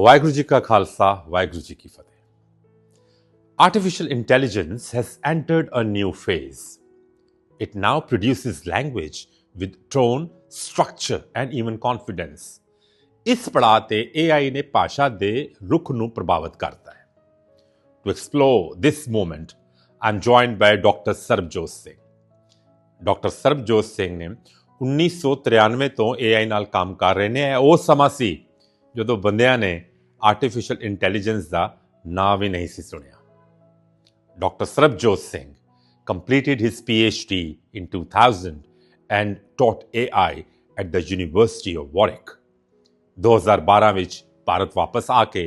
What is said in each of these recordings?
ਵਾਹਿਗੁਰੂ ਜੀ ਕਾ ਖਾਲਸਾ ਵਾਹਿਗੁਰੂ ਜੀ ਕੀ ਫਤਿਹ artificial intelligence has entered a new phase it now produces language with tone structure and even confidence ਇਸ ਪੜਾਅ ਤੇ AI ਨੇ ਭਾਸ਼ਾ ਦੇ ਰੁਖ ਨੂੰ ਪ੍ਰਭਾਵਿਤ ਕਰਤਾ ਹੈ to explore this moment I am joined by doctor Sarabjot Singh doctor Sarabjot Singh ਨੇ 1993 ਤੋਂ AI ਨਾਲ ਕੰਮ ਕਰ ਰਹੇ ਨੇ ਉਹ ਸਮਾਂ ਸੀ ਜਦੋਂ ਬੰਦਿਆਂ ਨੇ ਆਰਟੀਫੀਸ਼ੀਅਲ ਇੰਟੈਲੀਜੈਂਸ ਦਾ ਨਾਂ ਵੀ ਨਹੀਂ ਸੀ ਸੁਣਿਆ doctor Sarabjot Singh completed his PhD in 2000 and taught AI at the University of Warwick. 2012 ਵਿੱਚ ਭਾਰਤ ਵਾਪਸ ਆ ਕੇ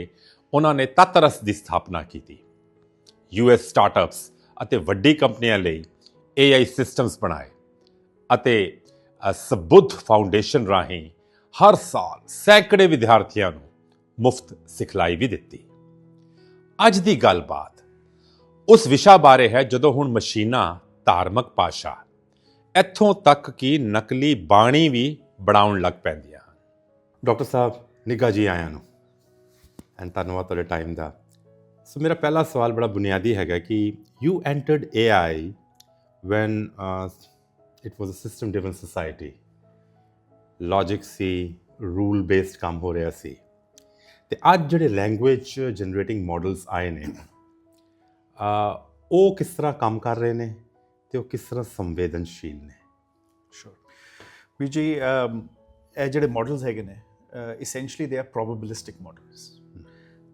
ਉਹਨਾਂ ਨੇ ਤਤਰਸ ਦੀ ਸਥਾਪਨਾ ਕੀਤੀ ਯੂਐਸ ਸਟਾਰਟਅਪਸ ਅਤੇ ਵੱਡੀ ਕੰਪਨੀਆਂ ਲਈ AI ਸਿਸਟਮਸ ਬਣਾਏ ਅਤੇ ਸਬੁੱਧ ਫਾਊਂਡੇਸ਼ਨ ਰਾਹੀਂ ਹਰ ਸਾਲ ਸੈਂਕੜੇ ਵਿਦਿਆਰਥੀਆਂ ਨੂੰ ਮੁਫਤ ਸਿਖਲਾਈ ਵੀ ਦਿੱਤੀ। ਅੱਜ ਦੀ ਗੱਲਬਾਤ ਉਸ ਵਿਸ਼ਾ ਬਾਰੇ ਹੈ ਜਦੋਂ ਹੁਣ ਮਸ਼ੀਨਾਂ ਧਾਰਮਿਕ ਭਾਸ਼ਾ ਇੱਥੋਂ ਤੱਕ ਕਿ ਨਕਲੀ ਬਾਣੀ ਵੀ ਬਣਾਉਣ ਲੱਗ ਪੈਂਦੀਆਂ ਹਨ। ਡਾਕਟਰ ਸਾਹਿਬ ਨਿੱਘਾ ਜੀ ਆਇਆਂ ਨੂੰ। ਐਂਡ ਧੰਨਵਾਦ ਤੁਹਾਡੇ ਟਾਈਮ ਦਾ। ਸੋ ਮੇਰਾ ਪਹਿਲਾ ਸਵਾਲ ਬੜਾ ਬੁਨਿਆਦੀ ਹੈਗਾ ਕਿ you entered AI when uh, it was a system driven society logic C rule based ਕੰਮ ਹੋ ਰਿਹਾ ਸੀ। ਤੇ ਅੱਜ ਜਿਹੜੇ ਲੈਂਗੁਏਜ ਜਨਰੇਟਿੰਗ ਮਾਡਲਸ ਆਏ ਨੇ ਅ, ਉਹ ਕਿਸ ਤਰ੍ਹਾਂ ਕੰਮ ਕਰ ਰਹੇ ਨੇ ਤੇ ਉਹ ਕਿਸ ਤਰ੍ਹਾਂ ਸੰਵੇਦਨਸ਼ੀਲ ਨੇ? ਸ਼ੋਰ ਵੀ ਜੀ ਇਹ ਜਿਹੜੇ ਮਾਡਲਸ ਹੈਗੇ ਨੇ ਇਸੈਂਸ਼ਲੀ ਦੇ ਆਰ ਪ੍ਰੋਬੈਬਿਲਿਸਟਿਕ ਮਾਡਲਸ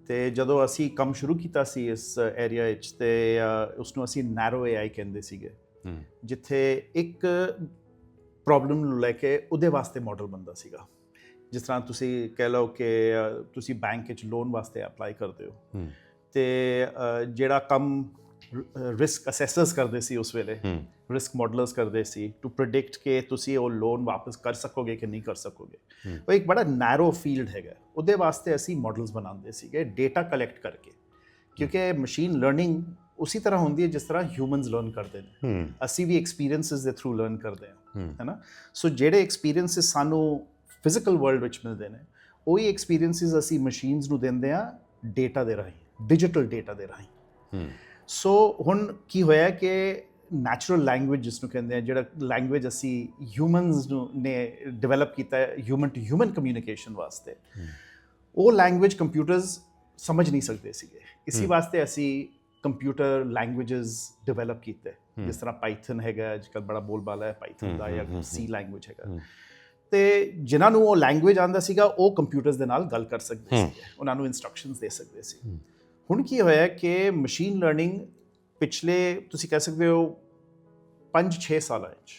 ਤੇ ਜਦੋਂ ਅਸੀਂ ਕੰਮ ਸ਼ੁਰੂ ਕੀਤਾ ਸੀ ਇਸ ਏਰੀਆ ਵਿੱਚ ਤੇ ਉਸ ਨੂੰ ਅਸੀਂ ਨੈਰੋ AI ਕਹਿੰਦੇ ਸੀਗੇ ਜਿੱਥੇ ਇੱਕ ਪ੍ਰੋਬਲਮ ਨੂੰ ਲੈ ਕੇ ਉਹਦੇ ਵਾਸਤੇ ਮਾਡਲ ਬੰਦਾ ਸੀਗਾ। ਜਿਸ ਤਰ੍ਹਾਂ ਤੁਸੀਂ ਕਹਿ ਲਓ ਕਿ ਅ, ਤੁਸੀਂ ਬੈਂਕ ਵਿੱਚ ਲੋਨ ਵਾਸਤੇ ਅਪਲਾਈ ਕਰਦੇ ਹੋ ਹੂੰ ਤੇ ਅ, ਜਿਹੜਾ ਕੰਮ ਰਿਸਕ ਅਸੈਸਰਸ ਕਰਦੇ ਸੀ ਉਸ ਵੇਲੇ ਹੂੰ ਰਿਸਕ ਮਾਡਲਰਸ ਕਰਦੇ ਸੀ ਟੂ ਪ੍ਰੈਡਿਕਟ ਕਿ ਤੁਸੀਂ ਉਹ ਲੋਨ ਵਾਪਸ ਕਰ ਸਕੋਗੇ ਕਿ ਨਹੀਂ ਕਰ ਸਕੋਗੇ ਹੂੰ। ਉਹ ਇੱਕ ਬੜਾ ਨੈਰੋ ਫੀਲਡ ਹੈਗਾ ਉਹਦੇ ਵਾਸਤੇ ਅਸੀਂ ਮਾਡਲਸ ਬਣਾਉਂਦੇ ਸੀਗੇ ਡੇਟਾ ਕਲੈਕਟ ਕਰਕੇ ਕਿਉਂਕਿ ਮਸ਼ੀਨ ਲਰਨਿੰਗ ਉਸੇ ਤਰ੍ਹਾਂ ਹੁੰਦੀ ਹੈ ਜਿਸ ਤਰ੍ਹਾਂ ਹਿਊਮਨਸ ਲਰਨ ਕਰਦੇ ਨੇ ਹੂੰ ਅਸੀਂ ਵੀ ਐਕਸਪੀਰੀਐਂਸਸ ਦੇ ਥਰੂ ਲਰਨ ਕਰਦੇ ਹਾਂ ਹੂੰ ਹੈਨਾ ਸੋ ਜਿਹੜੇ ਐਕਸਪੀਰੀਐਂਸਸ ਸਾਨੂੰ ਫਿਜ਼ੀਕਲ ਵਰਲਡ ਵਿੱਚ ਮਿਲਦੇ ਨੇ ਉਹੀ ਐਕਸਪੀਰੀਐਂਸਸ ਅਸੀਂ ਮਸ਼ੀਨਸ ਨੂੰ ਦਿੰਦੇ ਆ ਡੇਟਾ ਦੇ ਰਾਹੀਂ ਡਿਜੀਟਲ ਡੇਟਾ ਦੇ ਰਾਹੀਂ ਹੂੰ ਸੋ ਹੁਣ ਕੀ ਹੋਇਆ ਕਿ ਨੈਚੁਰਲ ਲੈਂਗੁਏਜ ਜਿਸ ਨੂੰ ਕਹਿੰਦੇ ਆ ਜਿਹੜਾ ਲੈਂਗੁਏਜ ਅਸੀਂ ਹਿਊਮਨਸ ਨੂੰ ਨੇ ਡਿਵੈਲਪ ਕੀਤਾ ਹੈ ਹਿਊਮਨ ਟੂ ਹਿਊਮਨ ਕਮਿਊਨੀਕੇਸ਼ਨ ਵਾਸਤੇ ਉਹ ਲੈਂਗੁਏਜ ਕੰਪਿਊਟਰਸ ਸਮਝ ਨਹੀਂ ਸਕਦੇ ਸੀਗੇ ਇਸੇ ਵਾਸਤੇ ਅਸੀਂ ਕੰਪਿਊਟਰ ਲੈਂਗੁਏजेस ਡਿਵੈਲਪ ਕੀਤੇ ਜਿਸ ਤਰ੍ਹਾਂ ਪਾਈਥਨ ਹੈਗਾ ਅੱਜਕੱਲ ਬੜਾ ਬੋਲਬਾਲਾ ਹੈ ਪਾਈਥਨ ਦਾ ਜਾਂ ਸੀ ਲੈਂਗੁਏਜ ਹੈਗਾ ਤੇ ਜਿਨ੍ਹਾਂ ਨੂੰ ਉਹ ਲੈਂਗੁਏਜ ਆਂਦਾ ਸੀਗਾ ਉਹ ਕੰਪਿਊਟਰਸ ਦੇ ਨਾਲ ਗੱਲ ਕਰ ਸਕਦੇ ਸੀ ਉਹਨਾਂ ਨੂੰ ਇਨਸਟਰਕਸ਼ਨਸ ਦੇ ਸਕਦੇ ਸੀ। ਹੁਣ ਕੀ ਹੋਇਆ ਕਿ ਮਸ਼ੀਨ ਲਰਨਿੰਗ ਪਿਛਲੇ ਤੁਸੀਂ ਕਹਿ ਸਕਦੇ ਹੋ 5-6 ਸਾਲਾਂ ਵਿੱਚ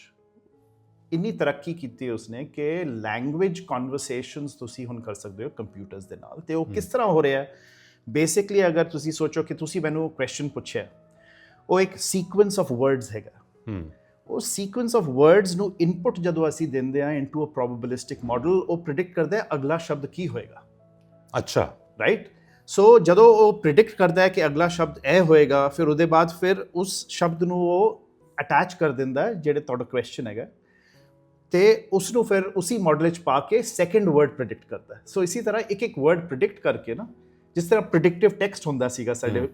ਇੰਨੀ ਤਰੱਕੀ ਕੀਤੀ ਉਸਨੇ ਕਿ ਲੈਂਗੁਏਜ ਕਨਵਰਸੇਸ਼ਨਸ ਤੁਸੀਂ ਹੁਣ ਕਰ ਸਕਦੇ ਹੋ ਕੰਪਿਊਟਰਸ ਦੇ ਨਾਲ। ਤੇ ਉਹ ਕਿਸ ਤਰ੍ਹਾਂ ਹੋ ਰਿਹਾ? ਹੈ ਬੇਸਿਕਲੀ ਅਗਰ ਤੁਸੀਂ ਸੋਚੋ ਕਿ ਤੁਸੀਂ ਮੈਨੂੰ ਕੁਐਸਚਨ ਪੁੱਛਿਆ ਉਹ ਇੱਕ ਸੀਕੁਐਂਸ ਆਫ ਵਰਡਸ ਹੈਗਾ। ਹੂੰ। ਉਹ ਸੀਕੁਐਂਸ ਆਫ ਵਰਡਸ ਨੂੰ ਇਨਪੁਟ ਜਦੋਂ ਅਸੀਂ ਦਿੰਦੇ ਆ ਇਨਟੂ ਅ ਪ੍ਰੋਬੈਬਿਲਿਸਟਿਕ ਮਾਡਲ ਉਹ ਪ੍ਰਿਡਿਕਟ ਕਰਦਾ ਹੈ ਅਗਲਾ ਸ਼ਬਦ ਕੀ ਹੋਏਗਾ। ਅੱਛਾ। ਰਾਈਟ ਸੋ ਜਦੋਂ ਉਹ ਪ੍ਰਿਡਿਕਟ ਕਰਦਾ ਹੈ ਕਿ ਅਗਲਾ ਸ਼ਬਦ ਇਹ ਹੋਏਗਾ ਫਿਰ ਉਹਦੇ ਬਾਅਦ ਫਿਰ ਉਸ ਸ਼ਬਦ ਨੂੰ ਉਹ ਅਟੈਚ ਕਰ ਦਿੰਦਾ ਹੈ ਜਿਹੜੇ ਤੁਹਾਡਾ ਕੁਐਸਚਨ ਹੈਗਾ। ਤੇ ਉਸ ਨੂੰ ਫਿਰ ਉਸੇ ਮਾਡਲ ਵਿੱਚ ਪਾ ਕੇ ਸੈਕੰਡ ਵਰਡ ਪ੍ਰਿਡਿਕਟ ਕਰਦਾ ਹੈ। ਸੋ ਇਸੇ ਤਰ੍ਹਾਂ ਇੱਕ ਇੱਕ ਵਰਡ ਪ੍ਰਿਡਿਕਟ ਕਰਕੇ ਨਾ ਜਿਸ ਤਰ੍ਹਾਂ ਪ੍ਰੈਡਿਕਟਿਵ ਟੈਕਸਟ ਹੁੰਦਾ ਸੀਗਾ ਸਾਡੇ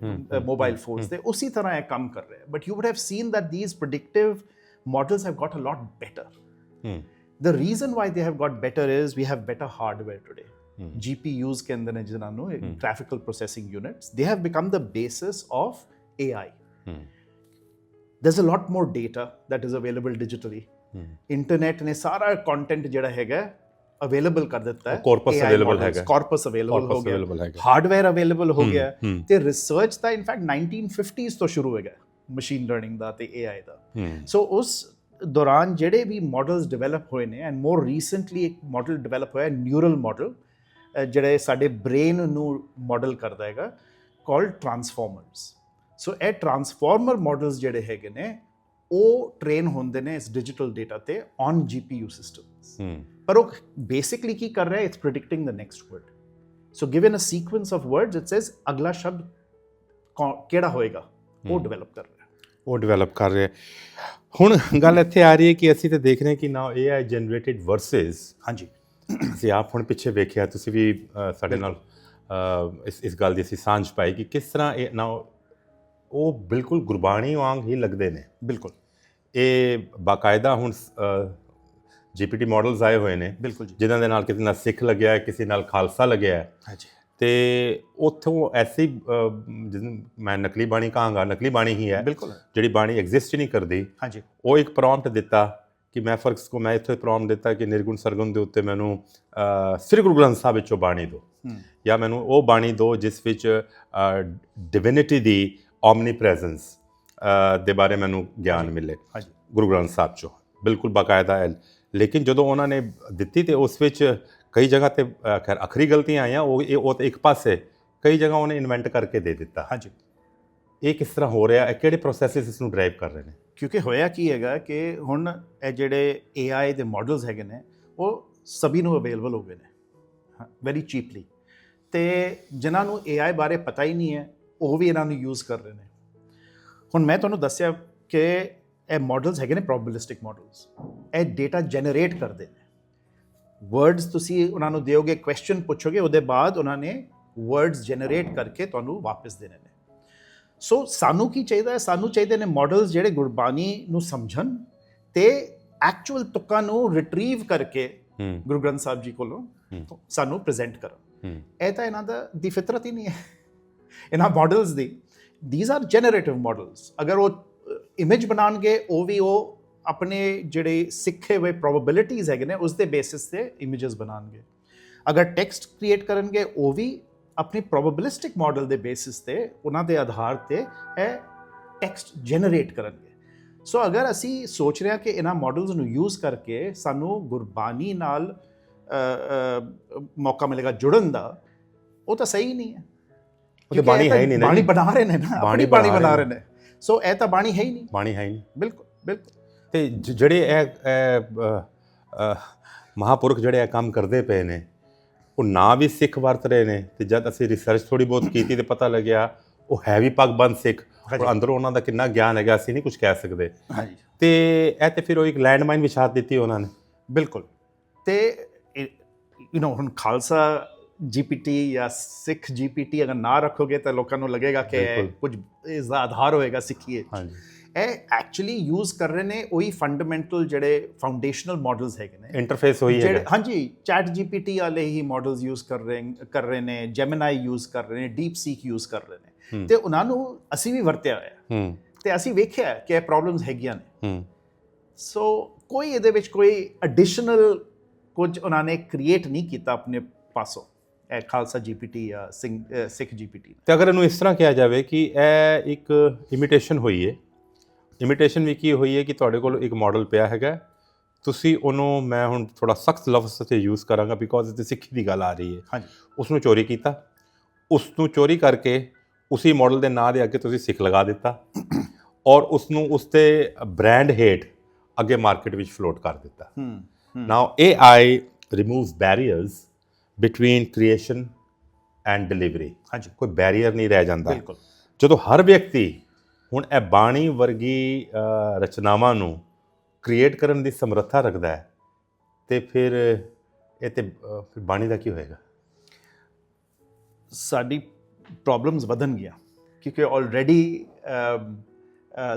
ਮੋਬਾਈਲ ਫੋਨਸ ਤੇ ਉਸੇ ਤਰ੍ਹਾਂ ਇਹ ਕੰਮ ਕਰ ਰਿਹਾ ਹੈ। But you would have seen that these predictive Models have got a lot better ਹੂੰ The reason why they have got better is we have better hardware today. GPUs ਕਹਿੰਦੇ ਨੇ ਜਿਨ੍ਹਾਂ ਨੂੰ graphical processing units. They have become the basis of AI. ਹੂੰ There's a lot more data that is available digitally. Internet ਨੇ ਸਾਰਾ content ਜਿਹੜਾ ਹੈਗਾ available ਕਰ ਦਿੱਤਾ ਹੈ corpus available ਹੈਗਾ। ਕਾਰਪਸ ਅਵੇਲੇਬਲ ਹੋ Corpus available ਗਿਆ ਹੈਗਾ। ਹਾਰਡਵੇਅਰ ਅਵੇਲੇਬਲ ਹੋ ਗਿਆ ਹੂੰ। ਤੇ ਰਿਸਰਚ ਤਾਂ ਇਨਫੈਕਟ 1950s ਤੋਂ ਸ਼ੁਰੂ ਹੋਏਗਾ ਮਸ਼ੀਨ ਲਰਨਿੰਗ ਦਾ ਤੇ AI ਦਾ। ਸੋ ਉਸ ਦੌਰਾਨ ਜਿਹੜੇ ਵੀ ਮਾਡਲਸ ਡਿਵੈਲਪ ਹੋਏ ਨੇ ਐਂਡ ਮੋਰ ਰੀਸੈਂਟਲੀ ਇੱਕ ਮਾਡਲ ਡਿਵੈਲਪ ਹੋਇਆ ਨਿਊਰਲ ਮਾਡਲ ਜਿਹੜੇ ਸਾਡੇ ਬ੍ਰੇਨ ਨੂੰ ਮਾਡਲ ਕਰਦਾ ਹੈਗਾ ਕਾਲਡ ਟਰਾਂਸਫਾਰਮਰਸ ਸੋ ਇਹ ਟਰਾਂਸਫਾਰਮਰ ਮਾਡਲਸ ਜਿਹੜੇ ਹੈਗੇ ਨੇ ਉਹ ਟ੍ਰੇਨ ਹੁੰਦੇ ਨੇ ਇਸ ਡਿਜੀਟਲ ਡਾਟਾ ਤੇ ਔਨ ਸਿਸਟਮਸ ਹੂੰ। ਪਰ ਉਹ ਬੇਸਿਕਲੀ ਕੀ ਕਰ ਰਿਹਾ ਹੈ it's predicting the next word so given a sequence of words it says ਅਗਲਾ ਸ਼ਬਦ ਕਿਹੜਾ ਹੋਏਗਾ ਉਹ ਡਿਵੈਲਪ ਕਰ ਰਿਹਾ। ਉਹ ਡਿਵੈਲਪ ਕਰ ਰਿਹਾ। ਹੁਣ ਗੱਲ ਇੱਥੇ ਆ ਰਹੀ ਹੈ ਕਿ ਅਸੀਂ ਤਾਂ ਦੇਖ ਰਹੇ ਕਿ ਨਾਓ AI ਜਨਰੇਟਡ ਵਰਸਸ ਹਾਂਜੀ। ਅਸੀਂ ਆਪ ਹੁਣ ਪਿੱਛੇ ਵੇਖਿਆ ਤੁਸੀਂ ਵੀ ਸਾਡੇ ਨਾਲ ਇਸ ਇਸ ਗੱਲ ਦੀ ਅਸੀਂ ਸਾਂਝ ਪਾਈ ਕਿ ਕਿਸ ਤਰ੍ਹਾਂ ਇਹ ਨਾ ਉਹ ਬਿਲਕੁਲ ਗੁਰਬਾਣੀ ਵਾਂਗ ਹੀ ਲੱਗਦੇ ਨੇ। ਬਿਲਕੁਲ। ਇਹ ਬਾਕਾਇਦਾ ਹੁਣ ਜੀਪੀਟੀ ਮਾਡਲਸ ਆਏ ਹੋਏ ਨੇ। ਬਿਲਕੁਲ ਜਿਨ੍ਹਾਂ ਦੇ ਨਾਲ ਕਿਸੇ ਨਾਲ ਸਿੱਖ ਲੱਗਿਆ ਹੈ ਕਿਸੇ ਨਾਲ ਖਾਲਸਾ ਲੱਗਿਆ ਹੈ। ਹਾਂਜੀ। ਤੇ ਉੱਥੋਂ ਐਸੀ ਮੈਂ ਨਕਲੀ ਬਾਣੀ ਕਹਾਂਗਾ ਨਕਲੀ ਬਾਣੀ ਹੀ ਹੈ ਬਿਲਕੁਲ। ਜਿਹੜੀ ਬਾਣੀ ਐਗਜ਼ਿਸਟ ਨਹੀਂ ਕਰਦੀ ਹਾਂਜੀ। ਉਹ ਇੱਕ ਪ੍ਰੌਮਪਟ ਦਿੱਤਾ ਕਿ ਮੈਂ ਫਰਕਸ ਕੋ ਮੈਂ ਇੱਥੇ ਪ੍ਰੌਮਪਟ ਦਿੱਤਾ ਕਿ ਨਿਰਗੁਣ ਸਰਗੁਣ ਦੇ ਉੱਤੇ ਮੈਨੂੰ ਸ੍ਰੀ ਗੁਰੂ ਗ੍ਰੰਥ ਸਾਹਿਬ ਵਿੱਚੋਂ ਬਾਣੀ ਦਿਓ। ਜਾਂ ਮੈਨੂੰ ਉਹ ਬਾਣੀ ਦਿਓ ਜਿਸ ਵਿੱਚ ਡਿਵਿਨਿਟੀ ਦੀ ਓਮਨੀਪ੍ਰੈਜ਼ੈਂਸ ਦੇ ਬਾਰੇ ਮੈਨੂੰ ਗਿਆਨ ਮਿਲੇ ਹਾਂਜੀ। ਗੁਰੂ ਗ੍ਰੰਥ ਸਾਹਿਬ ਚੋਂ। ਬਿਲਕੁਲ ਬਾਕਾਇਦਾ ਹੈ। ਲੇਕਿਨ ਜਦੋਂ ਉਹਨਾਂ ਨੇ ਦਿੱਤੀ ਤੇ ਉਸ ਵਿੱਚ ਕਈ ਜਗ੍ਹਾ ਤੇ ਅ, ਖੈਰ ਅਖਰੀ ਗਲਤੀਆਂ ਆਈਆਂ ਉਹ ਇਹ ਉਹ ਤਾਂ ਇੱਕ ਪਾਸੇ ਕਈ ਜਗ੍ਹਾ ਉਹਨੇ ਇਨਵੈਂਟ ਕਰਕੇ ਦੇ ਦਿੱਤਾ। ਹਾਂਜੀ। ਇਹ ਕਿਸ ਤਰ੍ਹਾਂ ਹੋ ਰਿਹਾ ਹੈ ਕਿਹੜੇ ਪ੍ਰੋਸੈਸਸ ਇਸ ਨੂੰ ਡਰਾਈਵ ਕਰ ਰਹੇ ਨੇ? ਕਿਉਂਕਿ ਹੋਇਆ ਕੀ ਹੈਗਾ ਕਿ ਹੁਣ ਇਹ ਜਿਹੜੇ AI ਦੇ ਮਾਡਲਸ ਹੈਗੇ ਨੇ ਉਹ ਸਭੀ ਨੂੰ ਅਵੇਲੇਬਲ ਹੋ ਗਏ ਨੇ ਵੈਰੀ ਚੀਪਲੀ ਤੇ ਜਿਨ੍ਹਾਂ ਨੂੰ AI ਬਾਰੇ ਪਤਾ ਹੀ ਨਹੀਂ ਹੈ ਉਹ ਵੀ ਇਹਨਾਂ ਨੂੰ ਯੂਜ਼ ਕਰ ਰਹੇ ਨੇ। ਹੁਣ ਮੈਂ ਤੁਹਾਨੂੰ ਦੱਸਿਆ ਕਿ ਇਹ ਮਾਡਲਸ ਹੈਗੇ ਨੇ ਪ੍ਰੋਬੈਬਿਲਿਸਟਿਕ ਮਾਡਲਸ ਇਹ ਡਾਟਾ ਜਨਰੇਟ ਕਰਦੇ ਨੇ। ਵਰਡਸ ਤੁਸੀਂ ਉਹਨਾਂ ਨੂੰ ਦਿਓਗੇ ਕੁਐਸਚਨ ਪੁੱਛੋਗੇ ਉਹਦੇ ਬਾਅਦ ਉਹਨਾਂ ਨੇ ਵਰਡਸ ਜਨਰੇਟ ਕਰਕੇ ਤੁਹਾਨੂੰ ਵਾਪਸ ਦੇਣੇ ਨੇ। ਸੋ ਸਾਨੂੰ ਕੀ ਚਾਹੀਦਾ ਹੈ? ਸਾਨੂੰ ਚਾਹੀਦੇ ਨੇ ਮਾਡਲਸ ਜਿਹੜੇ ਗੁਰਬਾਣੀ ਨੂੰ ਸਮਝਣ ਤੇ ਐਕਚੁਅਲ ਤੁਕਾਂ ਨੂੰ ਰਿਟਰੀਵ ਕਰਕੇ ਗੁਰੂ ਗ੍ਰੰਥ ਸਾਹਿਬ ਜੀ ਕੋਲੋਂ। ਸਾਨੂੰ ਪ੍ਰੈਜ਼ੈਂਟ ਕਰਨ ਹੂੰ। ਇਹ ਤਾਂ ਇਹਨਾਂ ਦਾ ਦੀ ਫਿਤਰਤ ਹੀ ਨਹੀਂ ਹੈ। ਇਹਨਾਂ ਮਾਡਲਸ ਦੀ। ਥੀਸ ਆਰ ਜਨਰੇਟਿਵ ਮਾਡਲਸ ਅਗਰ ਉਹ ਇਮੇਜ ਬਣਾਉਣਗੇ ਉਹ ਵੀ ਉਹ ਆਪਣੇ ਜਿਹੜੇ ਸਿੱਖੇ ਹੋਏ ਪ੍ਰੋਬੈਬਿਲਿਟੀਜ਼ ਹੈਗੇ ਨੇ ਉਸ ਦੇ ਬੇਸਿਸ ਤੇ ਇਮੇजेस ਬਣਾਉਣਗੇ। ਅਗਰ ਟੈਕਸਟ ਕ੍ਰੀਏਟ ਕਰਨਗੇ ਉਹ ਵੀ ਆਪਣੀ ਪ੍ਰੋਬੈਬਿਲਿਸਟਿਕ ਮਾਡਲ ਦੇ ਬੇਸਿਸ ਤੇ ਉਹਨਾਂ ਦੇ ਆਧਾਰ ਤੇ ਇਹ ਟੈਕਸਟ ਜਨਰੇਟ ਕਰਨਗੇ। ਸੋ ਅਗਰ ਅਸੀਂ ਸੋਚ ਰਹੇ ਹਾਂ ਕਿ ਇਹਨਾਂ ਮਾਡਲਸ ਨੂੰ ਯੂਜ਼ ਕਰਕੇ ਸਾਨੂੰ ਗੁਰਬਾਣੀ ਨਾਲ ਮੌਕਾ ਮਿਲੇਗਾ ਜੁੜਨ ਦਾ ਉਹ ਤਾਂ ਸਹੀ ਨਹੀਂ ਹੈ। ਉਹ ਤੇ ਬਾਣੀ ਹੈ ਨਹੀਂ ਨਾ ਬਾਣੀ। ਬਣਾ ਰਹੇ ਨੇ ਨਾ ਬਾਣੀ ਆਪਣੀ ਬਾਣੀ ਬਣਾ ਰਹੇ ਨੇ। ਸੋ ਇਹ ਤਾਂ ਬਾਣੀ ਹੈ ਹੀ ਨਹੀਂ। ਬਾਣੀ ਹੈ ਹੀ ਨਹੀਂ। ਬਿਲਕੁਲ ਬਿਲਕੁਲ। ਤੇ ਜ- ਜਿਹੜੇ ਇਹ ਇਹ, ਮਹਾਪੁਰਖ ਜਿਹੜੇ ਇਹ ਕੰਮ ਕਰਦੇ ਪਏ ਨੇ ਉਹ ਨਾ ਵੀ ਸਿੱਖ ਵਰਤ ਰਹੇ ਨੇ ਤੇ ਜਦ ਅਸੀਂ ਰਿਸਰਚ ਥੋੜੀ ਬਹੁਤ ਕੀਤੀ ਤੇ ਪਤਾ ਲੱਗਿਆ ਉਹ ਹੈ ਵੀ ਪਗਬੰਦ ਸਿੱਖ। ਔਰ ਅੰਦਰੋਂ ਉਹਨਾਂ ਦਾ ਕਿੰਨਾ ਗਿਆਨ ਹੈਗਾ ਅਸੀਂ ਨਹੀਂ ਕੁਝ ਕਹਿ ਸਕਦੇ। ਹਾਂਜੀ। ਤੇ ਇਹ ਤੇ ਫਿਰ ਉਹ ਇੱਕ ਲੈਂਡਮਾਈਨ ਵਿਛਾ ਦਿੱਤੀ ਉਹਨਾਂ ਨੇ। ਬਿਲਕੁਲ। ਤੇ ਯੂ نو ਹੁਣ ਖਾਲਸਾ ਜੀਪੀਟੀ ਜਾਂ ਸਿੱਖ ਜੀਪੀਟੀ ਅਗਰ ਨਾ ਰੱਖੋਗੇ ਤਾਂ ਲੋਕਾਂ ਨੂੰ ਲੱਗੇਗਾ ਕਿ ਬਿਲਕੁਲ। ਕੁਝ ਇਸ ਦਾ ਆਧਾਰ ਹੋਏਗਾ ਸਿੱਖੀਏ। ਹਾਂਜੀ। ਇਹ ਐਕਚੁਅਲੀ ਯੂਜ਼ ਕਰ ਰਹੇ ਨੇ ਉਹੀ ਫੰਡਾਮੈਂਟਲ ਜਿਹੜੇ ਫਾਊਂਡੇਸ਼ਨਲ ਮਾਡਲਸ ਹੈਗੇ ਨੇ। ਇੰਟਰਫੇਸ ਹੋਈ ਜਿਹੜੇ ਹੈ ਹਾਂਜੀ ਚੈਟ ਜੀਪੀਟੀ ਵਾਲੇ ਹੀ ਮਾਡਲਸ ਯੂਜ਼ ਕਰ ਰਹੇ ਕਰ ਰਹੇ ਨੇ ਜੈਮਿਨਾਈ ਯੂਜ਼ ਕਰ ਰਹੇ ਨੇ ਡੀਪ ਸੀਕ ਯੂਜ਼ ਕਰ ਰਹੇ ਨੇ। ਤੇ ਉਹਨਾਂ ਨੂੰ ਅਸੀਂ ਵੀ ਵਰਤਿਆ ਹੋਇਆ। ਹੂੰ। ਤੇ ਅਸੀਂ ਵੇਖਿਆ ਕਿ ਇਹ ਪ੍ਰੋਬਲਮਸ ਹੈਗੀਆਂ ਨੇ। ਸੋ ਕੋਈ ਇਹਦੇ ਵਿੱਚ ਕੋਈ ਐਡੀਸ਼ਨਲ ਕੁਝ ਉਹਨਾਂ ਨੇ ਕ੍ਰੀਏਟ ਨਹੀਂ ਕੀਤਾ ਆਪਣੇ ਪਾਸੋਂ। ਇਹ ਖਾਲਸਾ ਜੀਪੀਟੀ ਜਾਂ ਸਿੱਖ ਜੀਪੀਟੀ ਤੇ ਅਗਰ ਇਹਨੂੰ ਇਸ ਤਰ੍ਹਾਂ ਕਿਹਾ ਜਾਵੇ ਕਿ ਇਹ ਇੱਕ ਇਮੀਟੇਸ਼ਨ ਹੋਈ ਹੈ ਇਮੀਟੇਸ਼ਨ ਵੀ ਕੀ ਹੋਈ ਹੈ ਕਿ ਤੁਹਾਡੇ ਕੋਲ ਇੱਕ ਮਾਡਲ ਪਿਆ ਹੈਗਾ। ਤੁਸੀਂ ਉਹਨੂੰ ਮੈਂ ਹੁਣ ਥੋੜਾ ਸਖਤ ਲਫ਼ਜ਼ ਤੇ ਯੂਜ਼ ਕਰਾਂਗਾ ਬਿਕੋਜ਼ ਇਹ ਸਿੱਖੀ ਦੀ ਗੱਲ ਆ ਰਹੀ ਹੈ। ਹਾਂਜੀ। ਉਸ ਨੂੰ ਚੋਰੀ ਕੀਤਾ। ਉਸ ਨੂੰ ਚੋਰੀ ਕਰਕੇ ਉਸੇ ਮਾਡਲ ਦੇ ਨਾਂ ਦੇ ਅੱਗੇ ਤੁਸੀਂ ਸਿੱਖ ਲਗਾ ਦਿੱਤਾ। ਔਰ ਉਸ ਨੂੰ ਉਸ ਤੇ ਬ੍ਰਾਂਡ ਹੇਟ ਅੱਗੇ ਮਾਰਕੀਟ ਵਿੱਚ ਫਲੋਟ ਕਰ ਦਿੱਤਾ। ਹੂੰ now AI removes barriers between creation and delivery ਹਾਂਜੀ। ਕੋਈ ਬੈਰੀਅਰ ਨਹੀਂ ਰਹਿ ਜਾਂਦਾ। ਬਿਲਕੁਲ। ਜਦੋਂ ਹਰ ਵਿਅਕਤੀ ਹੁਣ ਇਹ ਬਾਣੀ ਵਰਗੀ ਰਚਨਾਵਾਂ ਨੂੰ ਕ੍ਰੀਏਟ ਕਰਨ ਦੀ ਸਮਰੱਥਾ ਰੱਖਦਾ ਹੈ ਤੇ ਫਿਰ ਇਹ ਤੇ ਫਿਰ ਬਾਣੀ ਦਾ ਕੀ ਹੋਏਗਾ? ਸਾਡੀ ਪ੍ਰੋਬਲਮਸ ਵਧਣ ਗਿਆ ਕਿਉਂਕਿ ਆਲਰੇਡੀ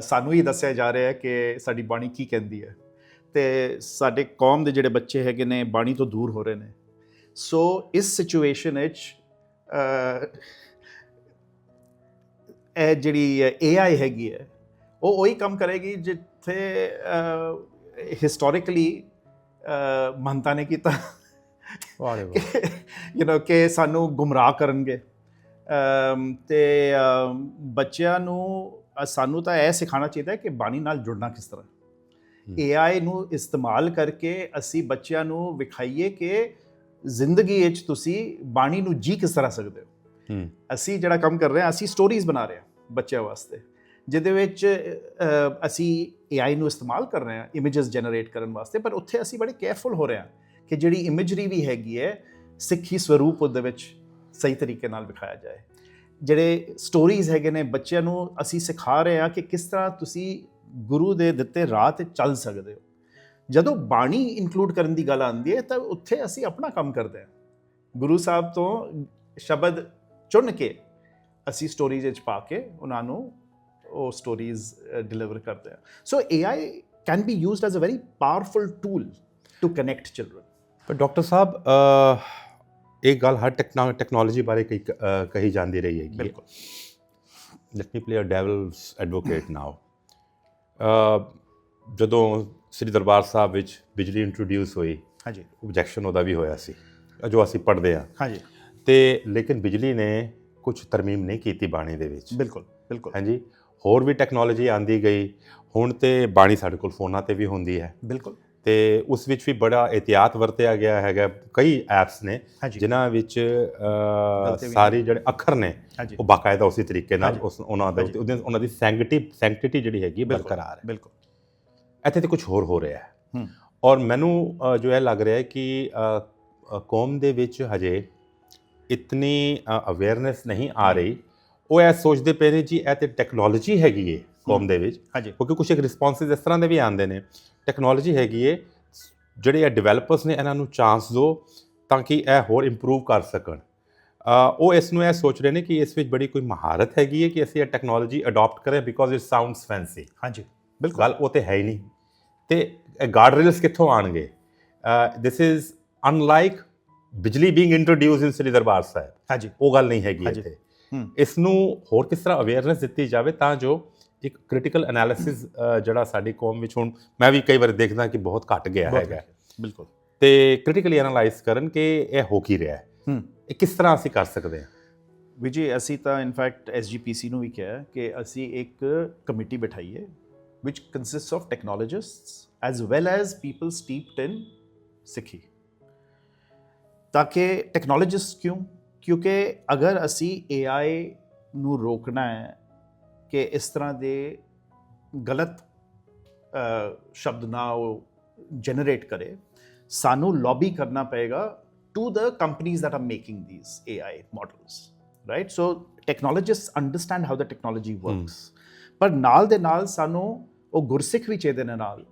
ਸਾਨੂੰ ਹੀ ਦੱਸਿਆ ਜਾ ਰਿਹਾ ਹੈ ਕਿ ਸਾਡੀ ਬਾਣੀ ਕੀ ਕਹਿੰਦੀ ਹੈ। ਤੇ ਸਾਡੇ ਕੌਮ ਦੇ ਜਿਹੜੇ ਬੱਚੇ ਹੈਗੇ ਨੇ, ਬਾਣੀ ਤੋਂ ਦੂਰ ਹੋ ਰਹੇ ਨੇ। ਸੋ ਇਸ ਸਿਚੁਏਸ਼ਨ ਵਿੱਚ ਇਹ ਜਿਹੜੀ AI ਹੈਗੀ ਹੈ ਉਹ ਉਹੀ ਕੰਮ ਕਰੇਗੀ ਜਿੱਥੇ ਹਿਸਟੋਰੀਕਲੀ ਮਹੰਤਾ ਨੇ ਕੀਤਾ। ਵਾਹ ਵਾਹ। ਯੂ نو ਕਿ ਸਾਨੂੰ ਗੁੰਮਰਾਹ ਕਰਨਗੇ। ਤੇ ਬੱਚਿਆਂ ਨੂੰ ਸਾਨੂੰ ਤਾਂ ਇਹ ਸਿਖਾਉਣਾ ਚਾਹੀਦਾ ਹੈ ਕਿ ਬਾਣੀ ਨਾਲ ਜੁੜਨਾ ਕਿਸ ਤਰ੍ਹਾਂ। AI ਨੂੰ ਇਸਤੇਮਾਲ ਕਰਕੇ ਅਸੀਂ ਬੱਚਿਆਂ ਨੂੰ ਵਿਖਾਈਏ ਕਿ ਜ਼ਿੰਦਗੀ ਵਿੱਚ ਤੁਸੀਂ ਬਾਣੀ ਨੂੰ ਜੀ ਕਿਸ ਤਰ੍ਹਾਂ ਸਕਦੇ ਹੂੰ। ਅਸੀਂ ਜਿਹੜਾ ਕੰਮ ਕਰ ਰਹੇ ਹਾਂ ਅਸੀਂ ਸਟੋਰੀਜ਼ ਬਣਾ ਰਹੇ ਹਾਂ। ਬੱਚਿਆਂ ਵਾਸਤੇ। ਜਿਹਦੇ ਵਿੱਚ ਅ, ਅਸੀਂ AI ਨੂੰ ਇਸਤੇਮਾਲ ਕਰ ਰਹੇ ਹਾਂ ਇਮੇजेस ਜਨਰੇਟ ਕਰਨ ਵਾਸਤੇ ਪਰ ਉੱਥੇ ਅਸੀਂ ਬੜੇ ਕੇਅਰਫੁਲ ਹੋ ਰਹੇ ਹਾਂ ਕਿ ਜਿਹੜੀ ਇਮੇਜਰੀ ਵੀ ਹੈਗੀ ਹੈ ਸਿੱਖੀ ਸਵਰੂਪ ਉਹਦੇ ਵਿੱਚ ਸਹੀ ਤਰੀਕੇ ਨਾਲ ਵਿਖਾਇਆ ਜਾਏ। ਜਿਹੜੇ ਸਟੋਰੀਜ਼ ਹੈਗੇ ਨੇ ਬੱਚਿਆਂ ਨੂੰ ਅਸੀਂ ਸਿਖਾ ਰਹੇ ਹਾਂ ਕਿ ਕਿਸ ਤਰ੍ਹਾਂ ਤੁਸੀਂ ਗੁਰੂ ਦੇ ਦਿੱਤੇ ਰਾਹ ਤੇ ਚੱਲ ਸਕਦੇ ਹੋ। ਜਦੋਂ ਬਾਣੀ ਇਨਕਲੂਡ ਕਰਨ ਦੀ ਗੱਲ ਆਉਂਦੀ ਹੈ ਤਾਂ ਉੱਥੇ ਅਸੀਂ ਆਪਣਾ ਕੰਮ ਕਰਦੇ ਹਾਂ। ਗੁਰੂ ਸਾਹਿਬ ਤੋਂ ਸ਼ਬਦ ਚੁਣ ਕੇ ਅਸੀਂ ਸਟੋਰੀਜ਼ ਵਿੱਚ ਪਾ ਕੇ ਉਹਨਾਂ ਨੂੰ ਉਹ ਸਟੋਰੀਜ਼ ਡਿਲੀਵਰ ਕਰਦੇ ਆ so AI can be used as a very powerful tool to connect children ਪਰ ਡਾਕਟਰ ਸਾਹਿਬ ਇਹ ਗੱਲ ਹਰ ਟੈਕਨੋਲੋਜੀ ਬਾਰੇ ਕਹੀ ਕਹੀ ਜਾਂਦੀ ਰਹੀ ਹੈ। ਬਿਲਕੁਲ। Let me play a devil's advocate now ਜਦੋਂ ਸ੍ਰੀ ਦਰਬਾਰ ਸਾਹਿਬ ਵਿੱਚ ਬਿਜਲੀ ਇੰਟਰੋਡਿਊਸ ਹੋਈ ਹਾਂਜੀ। ਆਬਜੈਕਸ਼ਨ ਉਹਦਾ ਵੀ ਹੋਇਆ ਸੀ ਜੋ ਅਸੀਂ ਪੜ੍ਹਦੇ ਆ ਹਾਂਜੀ। ਤੇ ਲੇਕਿਨ ਬਿਜਲੀ ਨੇ ਕੁਝ ਤਰਮੀਮ ਨਹੀਂ ਕੀਤੀ ਬਾਣੀ ਦੇ ਵਿੱਚ। ਬਿਲਕੁਲ ਬਿਲਕੁਲ। ਹਾਂਜੀ? ਹੋਰ ਵੀ ਟੈਕਨੋਲੋਜੀ ਆਂਦੀ ਗਈ। ਹੁਣ ਤੇ ਬਾਣੀ ਸਾਡੇ ਕੋਲ ਫੋਨਾਂ ਤੇ ਵੀ ਹੁੰਦੀ ਹੈ। ਬਿਲਕੁਲ। ਤੇ ਉਸ ਵਿੱਚ ਵੀ ਬੜਾ ਇhtiyat ਵਰਤਿਆ ਗਿਆ ਹੈਗਾ। ਕਈ ਐਪਸ ਨੇ ਜਿਨ੍ਹਾਂ ਵਿੱਚ ਸਾਰੇ ਜਿਹੜੇ ਅੱਖਰ ਨੇ ਉਹ ਬਾਕਾਇਦਾ ਉਸੇ ਤਰੀਕੇ ਨਾਲ। ਉਸ ਉਹਨਾਂ ਦੇ। ਉੱਤੇ ਉਹਦੇ- ਉਹਨਾਂ ਦੀ ਸੈਂਕਟਿਟੀ ਸੈਂਕਟਿਟੀ ਜਿਹੜੀ ਹੈਗੀ ਬਰਕਰਾਰ ਹੈ। ਬਿਲਕੁਲ। ਇੱਥੇ ਤੇ ਕੁਝ ਹੋਰ ਹੋ ਰਿਹਾ ਹੈ। ਔਰ ਮੈਨੂੰ ਜੋ ਇਹ ਲੱਗ ਰਿਹਾ ਹੈ ਕਿ ਕੌਮ ਦੇ ਵਿੱਚ ਹਜੇ ਇਤਨੀ ਅਵੇਅਰਨੈਸ ਨਹੀਂ ਆ ਰਹੀ ਉਹ ਇਹ ਸੋਚਦੇ ਪਏ ਨੇ ਜੀ ਇਹ ਤੇ ਟੈਕਨੋਲੋਜੀ ਹੈਗੀ ਏ ਕੌਮ ਦੇ ਵਿੱਚ ਹਾਂਜੀ ਕਿਉਂਕਿ ਕੁਝ ਇੱਕ ਰਿਸਪੌਂਸਸ ਇਸ ਤਰ੍ਹਾਂ ਦੇ ਵੀ ਆਉਂਦੇ ਨੇ ਟੈਕਨੋਲੋਜੀ ਹੈਗੀ ਏ ਜਿਹੜੇ ਇਹ ਡਿਵੈਲਪਰਸ ਨੇ ਇਹਨਾਂ ਨੂੰ ਚਾਂਸ ਦਿਓ ਤਾਂ ਕਿ ਇਹ ਹੋਰ ਇੰਪਰੂਵ ਕਰ ਸਕਣ ਉਹ ਇਸ ਨੂੰ ਇਹ ਸੋਚ ਰਹੇ ਨੇ ਕਿ ਇਸ ਵਿੱਚ ਬੜੀ ਕੋਈ ਮਹਾਰਤ ਹੈਗੀ ਹੈ ਕਿ ਅਸੀਂ ਇਹ ਟੈਕਨੋਲੋਜੀ ਅਡਾਪਟ ਕਰੇ ਬਿਕੋਜ਼ ਇਟ ਸਾਊਂਡਸ ਫੈਂਸੀ ਹਾਂਜੀ ਬਿਲਕੁਲ ਗੱਲ ਉਹ ਤੇ ਹੈ ਹੀ ਨਹੀਂ ਤੇ ਗਾਰਡ ਰੇਲਸ ਕਿੱਥੋਂ ਆਣਗੇ ਦਿਸ ਇਜ਼ ਅਨਲਾਈਕ ਬਿਜਲੀ ਬੀਇੰਗ ਇੰਟਰੋਡਿਊਸ ਇਨ ਸ੍ਰੀ ਦਰਬਾਰ ਸਾਹਿਬ ਹਾਂਜੀ। ਉਹ ਗੱਲ ਨਹੀਂ ਹੈਗੀ। ਇੱਥੇ। ਹੂੰ। ਇਸ ਨੂੰ ਹੋਰ ਕਿਸ ਤਰ੍ਹਾਂ ਅਵੇਅਰਨੈਸ ਦਿੱਤੀ ਜਾਵੇ ਤਾਂ ਜੋ ਇੱਕ ਕ੍ਰਿਟੀਕਲ ਐਨਾਲਿਸਿਸ ਜਿਹੜਾ ਸਾਡੀ ਕੌਮ ਵਿੱਚ ਹੁਣ ਮੈਂ ਵੀ ਕਈ ਵਾਰ ਦੇਖਦਾ ਕਿ ਬਹੁਤ ਘਟ ਗਿਆ ਹੈਗਾ। ਬਿਲਕੁਲ। ਤੇ ਕ੍ਰਿਟੀਕਲੀ ਐਨਾਲਾਈਜ਼ ਕਰਨ ਕਿ ਇਹ ਹੋ ਕੀ ਰਿਹਾ ਹੈ। ਹੂੰ। ਇਹ ਕਿਸ ਤਰ੍ਹਾਂ ਅਸੀਂ ਕਰ ਸਕਦੇ ਹਾਂ? ਵਿਜੇ ਅਸੀਂ ਤਾਂ ਇਨਫੈਕਟ ਐਸਜੀਪੀਸੀ ਨੂੰ ਵੀ ਕਿਹਾ ਹੈ ਕਿ ਅਸੀਂ ਇੱਕ ਕਮੇਟੀ ਬਿਠਾਈਏ which consists of technologists as well as people steeped in ਸਿੱਖੀ ਤਾਂ ਕਿ ਟੈਕਨੋਲੋਜਿਸਟ ਕਿਉਂ ਕਿਉਂਕਿ ਅਗਰ ਅਸੀਂ AI ਨੂੰ ਰੋਕਣਾ ਹੈ ਕਿ ਇਸ ਤਰ੍ਹਾਂ ਦੇ ਗਲਤ ਸ਼ਬਦ ਨਾ ਉਹ ਜਨਰੇਟ ਕਰੇ ਸਾਨੂੰ ਲੌਬੀ ਕਰਨਾ ਪਏਗਾ to the companies that are making these AI models, right? So technologists understand how the technology works. ਪਰ ਨਾਲ ਦੇ ਨਾਲ ਸਾਨੂੰ ਉਹ ਗੁਰਸਿੱਖ ਵੀ ਚਾਹੀਦੇ ਨੇ ਨਾਲ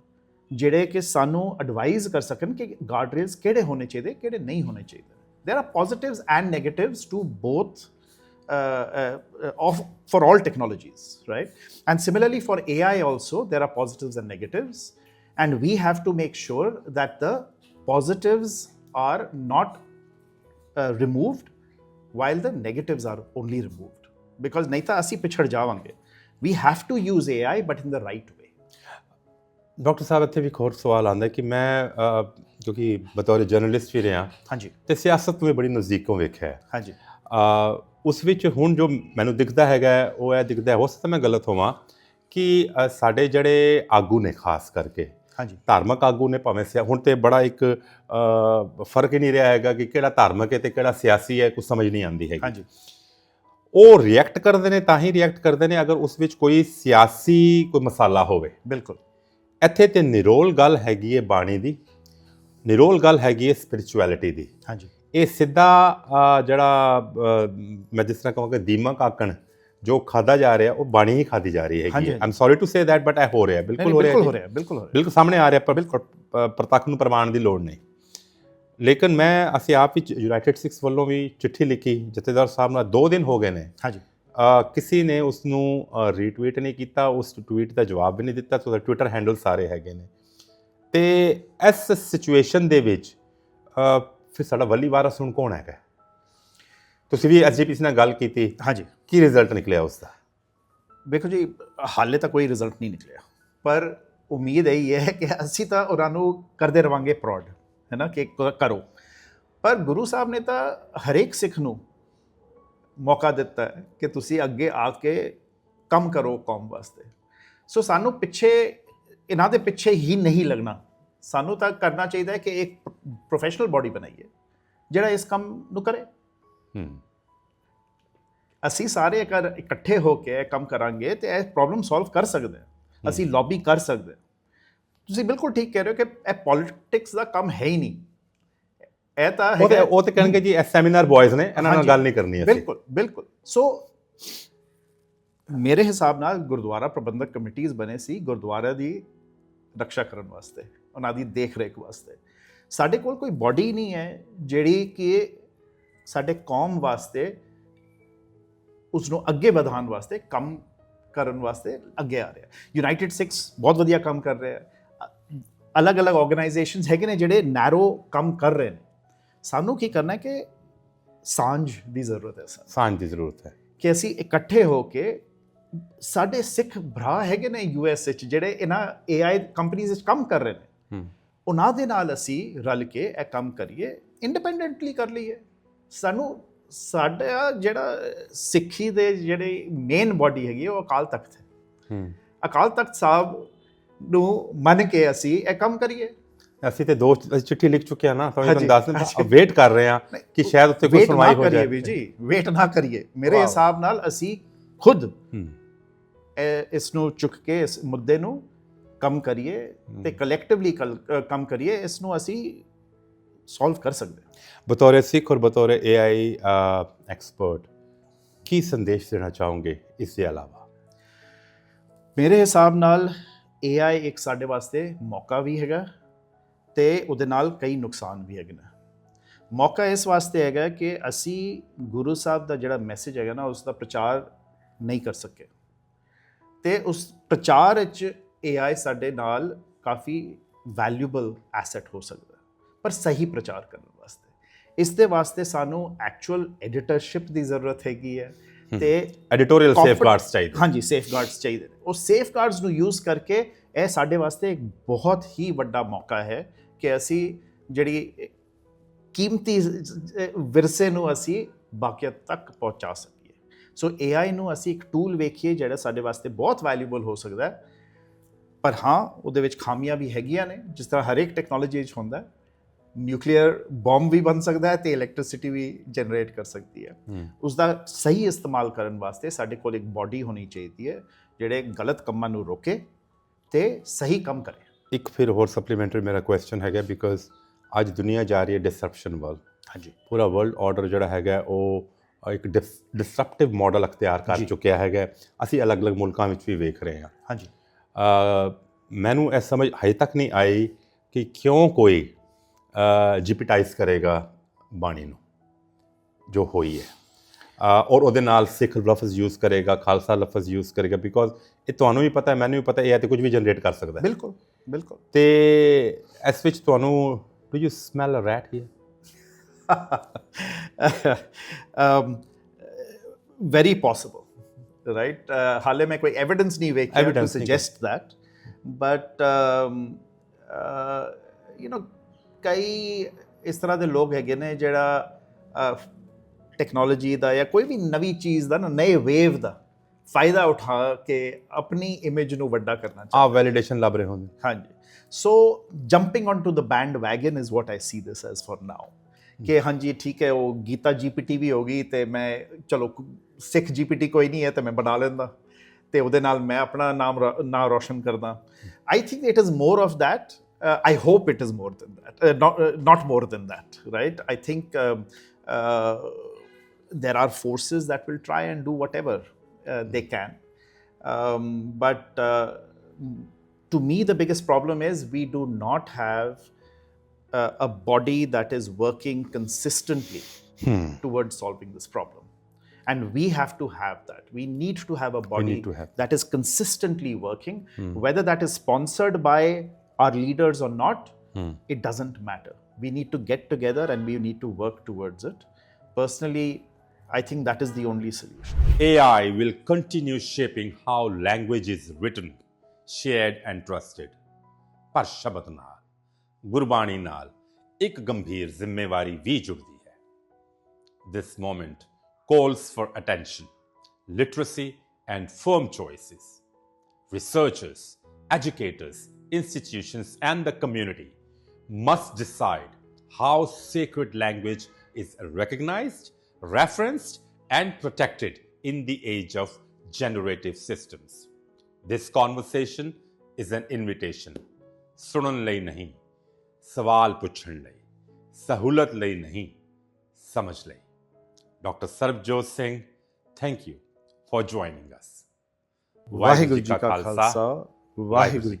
ਜਿਹੜੇ ਕਿ ਸਾਨੂੰ ਐਡਵਾਈਜ਼ ਕਰ ਸਕਣ ਕਿ ਗਾਰਡ ਰੇਲਸ ਕਿਹੜੇ ਹੋਣੇ ਚਾਹੀਦੇ ਕਿਹੜੇ ਨਹੀਂ ਹੋਣੇ ਚਾਹੀਦੇ there are positives and negatives to both uh, uh, of for all technologies right and similarly for ai also there are positives and negatives and we have to make sure that the positives are not uh, removed while the negatives are only removed because ਨਹੀਂ ਤਾਂ ਅਸੀਂ ਪਿਛੜ ਜਾਵਾਂਗੇ we have to use ai but in the right way doctor ਸਾਹਿਬ ਇੱਥੇ ਵੀ ਇੱਕ ਹੋਰ ਸਵਾਲ ਆਉਂਦਾ ਕਿ ਮੈਂ ਕਿਉਂਕਿ ਬਤੌਰ ਜਰਨਲਿਸਟ ਵੀ ਰਿਹਾ ਹਾਂਜੀ। ਤੇ ਸਿਆਸਤ ਨੂੰ ਵੀ ਬੜੀ ਨਜ਼ਦੀਕੋਂ ਵੇਖਿਆ ਹੈ। ਹਾਂਜੀ। ਅ, ਉਸ ਵਿੱਚ ਹੁਣ ਜੋ ਮੈਨੂੰ ਦਿਖਦਾ ਹੈਗਾ ਹੈ, ਉਹ ਇਹ ਦਿਖਦਾ ਹੈ ਹੋ ਸਕਦਾ ਮੈਂ ਗਲਤ ਹੋਵਾਂ ਕਿ ਸਾਡੇ ਜਿਹੜੇ ਆਗੂ ਨੇ ਖਾਸ ਕਰਕੇ ਹਾਂਜੀ। ਧਾਰਮਿਕ ਆਗੂ ਨੇ ਭਾਵੇਂ ਸਿਆ ਹੁਣ ਤੇ ਬੜਾ ਇੱਕ ਫ਼ਰਕ ਹੀ ਨਹੀਂ ਰਿਹਾ ਹੈਗਾ ਕਿ ਕਿਹੜਾ ਧਾਰਮਿਕ ਹੈ ਤੇ ਕਿਹੜਾ ਸਿਆਸੀ ਹੈ ਕੁਝ ਸਮਝ ਨਹੀਂ ਆਉਂਦੀ ਹੈਗੀ। ਹਾਂਜੀ। ਉਹ ਰਿਐਕਟ ਕਰਦੇ ਨੇ ਤਾਂ ਹੀ ਰਿਐਕਟ ਕਰਦੇ ਨੇ ਅਗਰ ਉਸ ਵਿੱਚ ਕੋਈ ਸਿਆਸੀ ਕੋਈ ਮਸਾਲਾ ਹੋਵੇ। ਬਿਲਕੁਲ। ਇੱਥੇ ਤੇ ਨਿਰੋਲ ਗੱਲ ਹੈਗੀ ਹੈ ਬਾਣੀ ਦੀ ਨਿਰੋਲ ਗੱਲ ਹੈਗੀ ਹੈ ਸਪਿਰਚੁਅਲਿਟੀ ਦੀ। ਹਾਂਜੀ। ਇਹ ਸਿੱਧਾ ਜਿਹੜਾ ਮੈਂ ਜਿਸ ਤਰ੍ਹਾਂ ਕਹਾਂਗਾ ਦੀਮਕ ਆਕਣ ਜੋ ਖਾਦਾ ਜਾ ਰਿਹਾ ਉਹ ਬਾਣੀ ਹੀ ਖਾਦੀ ਜਾ ਰਹੀ ਹੈਗੀ ਹਾਂਜੀ, I am sorry to say that but ਇਹ ਹੋ ਰਿਹਾ ਬਿਲਕੁਲ ਹੋ ਰਿਹਾ ਬਿਲਕੁਲ। ਹੋ ਰਿਹਾ ਬਿਲਕੁਲ ਹੋ ਰਿਹਾ। ਬਿਲਕੁਲ ਸਾਹਮਣੇ ਆ ਰਿਹਾ ਪਰ ਬਿਲਕੁਲ। ਪ੍ਰਤੱਖ ਨੂੰ ਪ੍ਰਮਾਣ ਦੀ ਲੋੜ ਨਹੀਂ। ਲੇਕਿਨ ਮੈਂ ਅਸੀਂ ਆਪ ਹੀ ਯੂਨਾਈਟਿਡ ਸਿਕਸ ਵੱਲੋਂ ਵੀ ਚਿੱਠੀ ਲਿਖੀ ਜਥੇਦਾਰ ਸਾਹਿਬ ਨਾਲ 2 ਦਿਨ ਹੋ ਗਏ ਨੇ। ਹਾਂਜੀ। ਕਿਸੇ ਨੇ ਉਸ ਨੂੰ ਰੀਟਵੀਟ ਨਹੀਂ ਕੀਤਾ ਉਸ ਟਵੀਟ ਦਾ ਜਵਾਬ ਵੀ ਨਹੀਂ ਦਿੱਤਾ ਸੋ ਟਵਿੱਟਰ ਹੈਂਡਲ ਸਾਰੇ ਹੈਗੇ ਨੇ। ਤੇ ਇਸ ਸਿਚੁਏਸ਼ਨ ਦੇ ਵਿੱਚ ਫਿਰ ਸਾਡਾ ਵੱਲੀ ਵਾਰਸ ਹੁਣ ਕੌਣ ਹੈਗਾ? ਤੁਸੀਂ ਵੀ ਐਸਜੀਪੀਸੀ ਨਾਲ ਗੱਲ ਕੀਤੀ। ਹਾਂਜੀ। ਕੀ ਰਿਜ਼ਲਟ ਨਿਕਲਿਆ ਉਸ ਦਾ ਵੇਖੋ ਜੀ ਹਾਲੇ ਤਾਂ ਕੋਈ ਰਿਜ਼ਲਟ ਨਹੀਂ ਨਿਕਲਿਆ। ਪਰ ਉਮੀਦ ਇਹੀ ਹੈ ਕਿ ਅਸੀਂ ਤਾਂ ਉਹਨਾਂ ਨੂੰ ਕਰਦੇ ਰਵਾਂਗੇ ਪ੍ਰੌਡ ਹੈ ਨਾ ਕ- ਕਰੋ। ਪਰ ਗੁਰੂ ਸਾਹਿਬ ਨੇ ਤਾਂ ਹਰੇਕ ਸਿੱਖ ਨੂੰ ਮੌਕਾ ਦਿੱਤਾ ਹੈ ਕਿ ਤੁਸੀਂ ਅੱਗੇ ਆ ਕੇ ਕੰਮ ਕਰੋ ਕੌਮ ਵਾਸਤੇ। ਸੋ ਸਾਨੂੰ ਪਿੱਛੇ ਇਹਨਾਂ ਦੇ ਪਿੱਛੇ ਹੀ ਨਹੀਂ ਲੱਗਣਾ। ਸਾਨੂੰ ਤਾਂ ਕਰਨਾ ਚਾਹੀਦਾ ਹੈ ਕਿ ਇੱਕ ਪ੍ਰੋਫੈਸ਼ਨਲ ਬਾਡੀ ਬਣਾਈਏ ਜਿਹੜਾ ਇਸ ਕੰਮ ਨੂੰ ਕਰੇ। ਹੂੰ। ਅਸੀਂ ਸਾਰੇ ਅਗਰ ਇਕੱਠੇ ਹੋ ਕੇ ਇਹ ਕੰਮ ਕਰਾਂਗੇ ਤੇ ਇਹ ਪ੍ਰੋਬਲਮ ਸੋਲਵ ਕਰ ਸਕਦੇ ਹਾਂ। ਅਸੀਂ ਲੌਬੀ ਕਰ ਸਕਦੇ ਹਾਂ। ਤੁਸੀਂ ਬਿਲਕੁਲ ਠੀਕ ਕਹਿ ਰਹੇ ਹੋ ਕਿ ਇਹ ਪੋਲਿਟਿਕਸ ਦਾ ਕੰਮ ਹੈ ਹੀ ਨਹੀਂ। ਇਹ ਤਾਂ ਉਹ ਤੇ ਹੈਗਾ ਉਹ ਤੇ ਕਹਿਣਗੇ ਜੀ ਸੈਮੀਨਾਰ ਬॉयਜ਼ ਨੇ ਇਹਨਾਂ ਨਾਲ। ਗੱਲ ਨਹੀਂ ਕਰਨੀ ਅਸੀਂ। ਬਿਲਕੁਲ ਬਿਲਕੁਲ। ਸੋ ਮੇਰੇ ਹਿਸਾਬ ਨਾਲ ਗੁਰਦੁਆਰਾ ਪ੍ਰਬੰਧਕ ਕਮੇਟੀਆਂ ਬਣੇ ਸੀ ਗੁਰਦੁਆਰਾ ਦੀ ਰੱਖਿਆ ਕਰਨ ਵਾਸਤੇ ਉਹਨਾਂ ਦੀ ਦੇਖ ਰੇਖ ਵਾਸਤੇ। ਸਾਡੇ ਕੋਲ ਕੋਈ ਬਾਡੀ ਨਹੀਂ ਹੈ ਜਿਹੜੀ ਕਿ ਸਾਡੇ ਕੌਮ ਵਾਸਤੇ ਉਸ ਨੂੰ ਅੱਗੇ ਵਧਾਉਣ ਵਾਸਤੇ ਕੰਮ ਕਰਨ ਵਾਸਤੇ ਅੱਗੇ ਆ ਰਿਹਾ। ਯੂਨਾਈਟਿਡ 6 ਬਹੁਤ ਵਧੀਆ ਕੰਮ ਕਰ ਰਿਹਾ ਹੈ। ਅਲੱਗ-ਅਲੱਗ ਆਰਗੇਨਾਈਜੇਸ਼ਨਸ ਹੈਗੇ ਨੇ ਜਿਹੜੇ ਨੈਰੋ ਕੰਮ ਕਰ ਰਹੇ ਨੇ। ਸਾਨੂੰ ਕੀ ਕਰਨਾ ਹੈ ਕਿ ਸਾਂਝ ਦੀ ਜ਼ਰੂਰਤ ਹੈ ਸਰ ਸਾਂਝ ਦੀ ਜ਼ਰੂਰਤ ਹੈ। ਕਿ ਅਸੀਂ ਇਕੱਠੇ ਹੋ ਕੇ ਸਾਡੇ ਸਿੱਖ ਭਰਾ ਹੈਗੇ ਨੇ ਯੂਐਸ ਵਿੱਚ ਜਿਹੜੇ ਇਹਨਾਂ AI ਕੰਪਨੀਆਂ ਵਿੱਚ ਕੰਮ ਕਰ ਰਹੇ ਨੇ। ਹੂੰ। ਉਹਨਾਂ ਦੇ ਨਾਲ ਅਸੀਂ ਰਲ ਕੇ ਇਹ ਕੰਮ ਕਰੀਏ ਇੰਡੀਪੈਂਡੈਂਟਲੀ ਕਰ ਲਈਏ। ਸਾਨੂੰ ਸਾਡਾ ਜਿਹੜਾ ਸਿੱਖੀ ਦੇ ਜਿਹੜੇ ਮੇਨ ਬਾਡੀ ਹੈਗੀ ਉਹ ਅਕਾਲ ਤਖਤ ਹੈ। ਹੂੰ। ਅਕਾਲ ਤਖਤ ਸਾਹਿਬ ਨੂੰ ਮੰਨ ਕੇ ਅਸੀਂ ਇਹ ਕੰਮ ਕਰੀਏ। ਅਸੀਂ ਤੇ ਦੋ ਅਸੀਂ ਚਿੱਠੀ ਲਿਖ ਚੁੱਕੇ ਆ ਨਾ ਤੁਹਾਨੂੰ ਹਾਂਜੀ, ਦੱਸ ਹਾਂਜੀ। ਵੇਟ ਕਰ ਰਹੇ ਆ ਕਿ ਸ਼ਾਇਦ ਉੱਤੇ ਕੋਈ ਸੁਣਵਾਈ ਹੋ ਜਾਏ। ਵੀ ਜੀ ਵੇਟ ਨਾ ਕਰੀਏ। ਮੇਰੇ। ਹਿਸਾਬ ਨਾਲ ਅਸੀਂ ਖੁਦ ਇਹ- ਇਸ ਨੂੰ ਚੁੱਕ ਕੇ ਇਸ ਮੁੱਦੇ ਨੂੰ ਕੰਮ ਕਰੀਏ ਤੇ ਕਲੈਕਟਿਵਲੀ ਕੰਮ ਕਰੀਏ ਇਸ ਨੂੰ ਅਸੀਂ ਸੋਲਵ ਕਰ ਸਕਦੇ ਬਤੌਰ ਸਿੱਖ ਔਰ ਬਤੌਰ ਏਆਈ ਐਕਸਪਰਟ ਕੀ ਸੰਦੇਸ਼ ਦੇਣਾ ਚਾਹੋਗੇ ਇਸ ਦੇ ਇਲਾਵਾ? ਮੇਰੇ ਹਿਸਾਬ ਨਾਲ AI ਇੱਕ ਸਾਡੇ ਵਾਸਤੇ ਮੌਕਾ ਵੀ ਹੈਗਾ। ਤੇ ਉਹਦੇ ਨਾਲ ਕਈ ਨੁਕਸਾਨ ਵੀ ਹੈਗੇ ਨੇ। ਮੌਕਾ ਇਸ ਵਾਸਤੇ ਹੈਗਾ ਕਿ ਅਸੀਂ ਗੁਰੂ ਸਾਹਿਬ ਦਾ ਜਿਹੜਾ ਮੈਸੇਜ ਹੈਗਾ ਨਾ ਉਸ ਦਾ ਪ੍ਰਚਾਰ ਨਹੀਂ ਕਰ ਸਕੇ। ਤੇ ਉਸ ਪ੍ਰਚਾਰ ਵਿੱਚ AI ਸਾਡੇ ਨਾਲ ਕਾਫੀ ਵੈਲਿਊਬਲ ਐਸੈਟ ਹੋ ਸਕਦਾ ਪਰ ਸਹੀ ਪ੍ਰਚਾਰ ਕਰਨ ਵਾਸਤੇ। ਇਸ ਦੇ ਵਾਸਤੇ ਸਾਨੂੰ ਐਕਚੁਅਲ ਐਡੀਟਰਸ਼ਿਪ ਦੀ ਜ਼ਰੂਰਤ ਹੈਗੀ ਹੈ ਤੇ ਐਡੀਟੋਰੀਅਲ ਸੇਫਗਾਰਡਸ ਚਾਹੀਦੇ ਹਾਂਜੀ ਸੇਫਗਾਰਡਸ ਚਾਹੀਦੇ ਉਹ ਸੇਫਗਾਰਡਸ ਨੂੰ ਯੂਜ਼ ਕਰਕੇ ਇਹ ਸਾਡੇ ਵਾਸਤੇ ਇੱਕ ਬਹੁਤ ਹੀ ਵੱਡਾ ਮੌਕਾ ਹੈ ਕਿ ਅਸੀਂ ਜਿਹੜੀ ਕੀਮਤੀ ਵਿਰਸੇ ਨੂੰ ਅਸੀਂ ਬਾਕੀਅਤ ਤੱਕ ਪਹੁੰਚਾ ਸਕੀਏ। ਸੋ AI ਨੂੰ ਅਸੀਂ ਇੱਕ ਟੂਲ ਵੇਖੀਏ ਜਿਹੜਾ ਸਾਡੇ ਵਾਸਤੇ ਬਹੁਤ ਵੈਲਿਊਬਲ ਹੋ ਸਕਦਾ ਹੈ। ਪਰ ਹਾਂ ਉਹਦੇ ਵਿੱਚ ਖਾਮੀਆਂ ਵੀ ਹੈਗੀਆਂ ਨੇ ਜਿਸ ਤਰ੍ਹਾਂ ਹਰੇਕ ਟੈਕਨੋਲੋਜੀ ਵਿੱਚ ਹੁੰਦਾ ਹੈ। ਨਿਊਕਲੀਅਰ ਬੰਬ ਵੀ ਬਣ ਸਕਦਾ ਹੈ ਤੇ ਇਲੈਕਟ੍ਰਿਸਿਟੀ ਵੀ ਜਨਰੇਟ ਕਰ ਸਕਦੀ ਹੂੰ। ਉਸ ਦਾ ਸਹੀ ਇਸਤੇਮਾਲ ਕਰਨ ਵਾਸਤੇ ਸਾਡੇ ਕੋਲ ਇੱਕ ਬਾਡੀ ਹੋਣੀ ਚਾਹੀਦੀ ਹੈ ਜਿਹੜੇ ਗਲਤ ਕੰਮਾਂ ਨੂੰ ਰੋਕੇ ਤੇ ਸਹੀ ਕੰਮ ਕਰੇ। ਇੱਕ ਫਿਰ ਹੋਰ ਸਪਲੀਮੈਂਟਰੀ ਮੇਰਾ ਕੁਐਸਚਨ ਹੈਗਾ ਬਿਕਾਜ਼ ਅੱਜ ਦੁਨੀਆ ਜਾ ਰਹੀ ਹੈ ਡਿਸਰਪਸ਼ਨ ਵੱਲ। ਹਾਂਜੀ। ਪੂਰਾ ਵਰਲਡ ਆਰਡਰ ਜਿਹੜਾ ਹੈਗਾ ਉਹ ਇੱਕ ਡਿਸਰਪਟਿਵ ਮਾਡਲ ਅਖਤਿਆਰ ਕਰ। ਚੁੱਕਿਆ ਹੈਗਾ। ਅਸੀਂ ਅਲੱਗ-ਅਲੱਗ ਮੁਲਕਾਂ ਵਿੱਚ ਵੀ ਵੇਖ ਰਹੇ ਹਾਂ। ਹਾਂਜੀ। ਅ, ਮੈਨੂੰ ਇਹ ਸਮਝ ਹਜੇ ਤੱਕ ਨਹੀਂ ਆਈ ਕਿ ਕਿਉਂ ਕੋਈ ਜਿਪਿਟਾਈਜ਼ ਕਰੇਗਾ ਬਾਣੀ ਨੂੰ ਜੋ ਹੋਈ ਹੈ। ਔਰ ਉਹਦੇ ਨਾਲ ਸਿੱਖ ਲਫ਼ਜ਼ ਯੂਜ਼ ਕਰੇਗਾ ਖਾਲਸਾ ਲਫ਼ਜ਼ ਯੂਜ਼ ਕਰੇਗਾ ਬਿਕੋਜ਼ ਇਹ ਤੁਹਾਨੂੰ ਵੀ ਪਤਾ ਹੈ ਮੈਨੂੰ ਵੀ ਪਤਾ ਹੈ ਇਹ ਤੇ ਕੁਝ ਵੀ ਜਨਰੇਟ ਕਰ ਸਕਦਾ ਹੈ। ਬਿਲਕੁਲ ਬਿਲਕੁਲ। ਤੇ ਇਸ ਵਿੱਚ ਤੁਹਾਨੂੰ do you smell a rat here um, very possible right? Uh, ਹਾਲੇ ਮੈਂ ਕੋਈ ਐਵੀਡੈਂਸ ਨਹੀਂ ਵੇਖਿਆ to suggest um, uh, you know ਕਈ ਇਸ ਤਰ੍ਹਾਂ ਦੇ ਲੋਕ ਹੈਗੇ ਨੇ ਜਿਹੜਾ ਟੈਕਨੋਲੋਜੀ ਦਾ ਜਾਂ ਕੋਈ ਵੀ ਨਵੀਂ ਚੀਜ਼ ਦਾ ਨਾ ਨਏ ਵੇਵ ਦਾ ਫਾਇਦਾ ਉਠਾ ਕੇ ਆਪਣੀ ਇਮੇਜ ਨੂੰ ਵੱਡਾ ਕਰਨਾ ਚਾਹੁੰਦੇ। ਆ ਵੈਲੀਡੇਸ਼ਨ ਲੱਭ ਰਹੇ ਹੁੰਦੇ ਹਾਂਜੀ। So jumping on to the bandwagon is what I see this as for now ਕਿ ਹਾਂਜੀ ਠੀਕ ਹੈ ਉਹ ਗੀਤਾ ਜੀਪੀਟੀ ਵੀ ਹੋਗੀ ਤੇ ਮੈਂ ਚਲੋ ਸਿੱਖ ਜੀਪੀਟੀ ਕੋਈ ਨਹੀਂ ਹੈ ਤੇ ਮੈਂ ਬਣਾ ਲੈਂਦਾ ਤੇ ਉਹਦੇ ਨਾਲ ਮੈਂ ਆਪਣਾ ਨਾਮ ਨਾਂ ਰੋਸ਼ਨ ਕਰਦਾ। I think it is more of that I hope it is more than more than that right? I think um, uh, there are forces that will try and do whatever uh, they can. Um, but uh, to me the biggest problem is we do not have uh, a body that is working consistently towards solving this problem. And we have to have that. We need to have a body to have that is consistently working. Whether that is sponsored by our leaders or not it doesn't matter. We need to get together and we need to work towards it. Personally I think that is the only solution. AI will continue shaping how language is written, shared, and trusted. पर शब्द नाल गुरबाणी नाल एक गंभीर जिम्मेवारी भी जुड़ती है this moment calls for attention literacy and firm choices researchers educators institutions and the community must decide how sacred language is recognized referenced and protected in the age of generative systems. This conversation is an invitation. Sunan lai nahi, sawal puchhan lai, sahulat lai nahi, samaj lai. Dr. Sarbjot Singh, thank you for joining us. Vaheguru Ji Ka Khalsa, Vaheguru